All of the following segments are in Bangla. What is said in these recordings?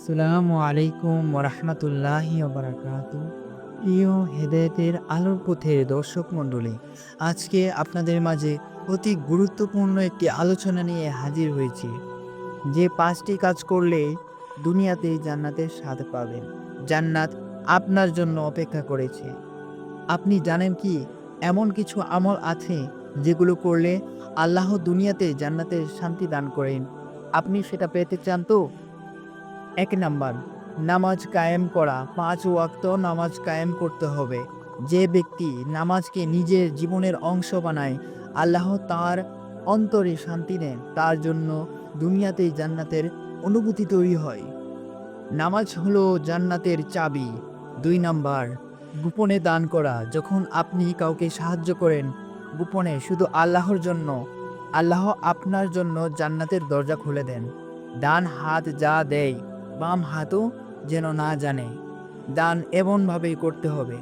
আসসালামু আলাইকুম ওরহমতুল্লাহি ওবরাকাতু প্রিয় হেদায়েতের আলোর পথের দর্শক মণ্ডলী, আজকে আপনাদের মাঝে অতি গুরুত্বপূর্ণ একটি আলোচনা নিয়ে হাজির হয়েছি। যে পাঁচটি কাজ করলে দুনিয়াতেই জান্নাতের স্বাদ পাবেন। জান্নাত আপনার জন্য অপেক্ষা করেছে। আপনি জানেন কি, এমন কিছু আমল আছে যেগুলো করলে আল্লাহ দুনিয়াতে জান্নাতের শান্তি দান করেন। আপনি সেটা পেতে চান তো? এক নাম্বার, নামাজ কায়েম করা। পাঁচ ওয়াক্ত নামাজ কায়েম করতে হবে। যে ব্যক্তি নামাজকে নিজের জীবনের অংশ বানায়, আল্লাহ তার অন্তরে শান্তি নেন তার জন্য দুনিয়াতেই জান্নাতের অনুভূতি তৈরি হয়। নামাজ হলো জান্নাতের চাবি। দুই নাম্বার, গোপনে দান করা। যখন আপনি কাউকে সাহায্য করেন, গোপনে শুধু আল্লাহর জন্য, আল্লাহ আপনার জন্য জান্নাতের দরজা খুলে দেন। ডান হাত যা দেয় বাম হাতও যেন না জানে, দান এমনভাবেই করতে হবে।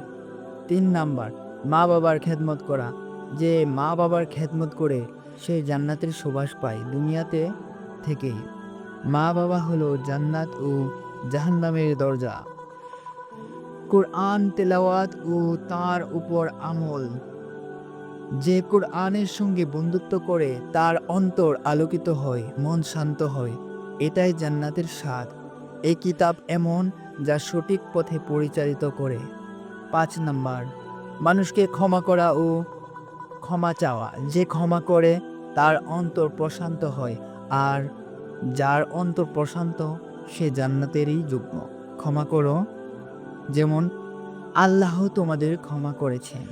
তিন নাম্বার, মা বাবার খেদমত করা। যে মা বাবার খেদমত করে সে জান্নাতের সুবাস পায় দুনিয়াতে থেকেই। মা বাবা হলো জান্নাত ও জাহান্নামের দরজা। কোরআন তেলাওয়াত ও তার উপর আমল। যে কোরআনের সঙ্গে বন্ধুত্ব করে, তার অন্তর আলোকিত হয়, মন শান্ত হয়। এটাই জান্নাতের স্বাদ। এই কিতাব এমন যা সঠিক পথে পরিচালিত করে। পাঁচ নাম্বার, মানুষকে ক্ষমা করা ও ক্ষমা চাওয়া। যে ক্ষমা করে, তার অন্তর প্রশান্ত হয় আর যার অন্তর প্রশান্ত, সে জান্নাতেরই যুগ্ম ক্ষমা করো, যেমন আল্লাহ তোমাদের ক্ষমা করেছেন।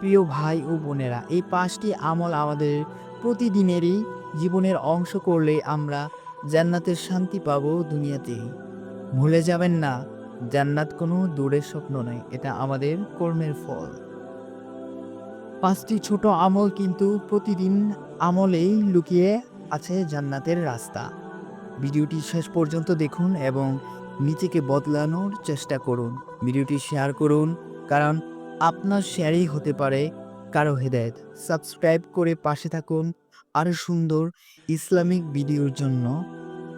প্রিয় ভাই ও বোনেরা, এই পাঁচটি আমল আমাদের প্রতিদিনেরই জীবনের অংশ করলে আমরা জান্নাতের শান্তি পাবো দুনিয়াতেই। ভুলে যাবেন না, জান্নাত কোনো দূরের স্বপ্ন নয়, এটা আমাদের কর্মের ফল। পাঁচটি ছোট আমল কিন্তু প্রতিদিন আমলেই লুকিয়ে আছে জান্নাতের রাস্তা। ভিডিওটি শেষ পর্যন্ত দেখুন এবং নিজেকে বদলানোর চেষ্টা করুন। ভিডিওটি শেয়ার করুন, কারণ আপনার শেয়ারই হতে পারে কারও হেদায়েত। সাবস্ক্রাইব করে পাশে থাকুন আরও সুন্দর ইসলামিক ভিডিওর জন্য।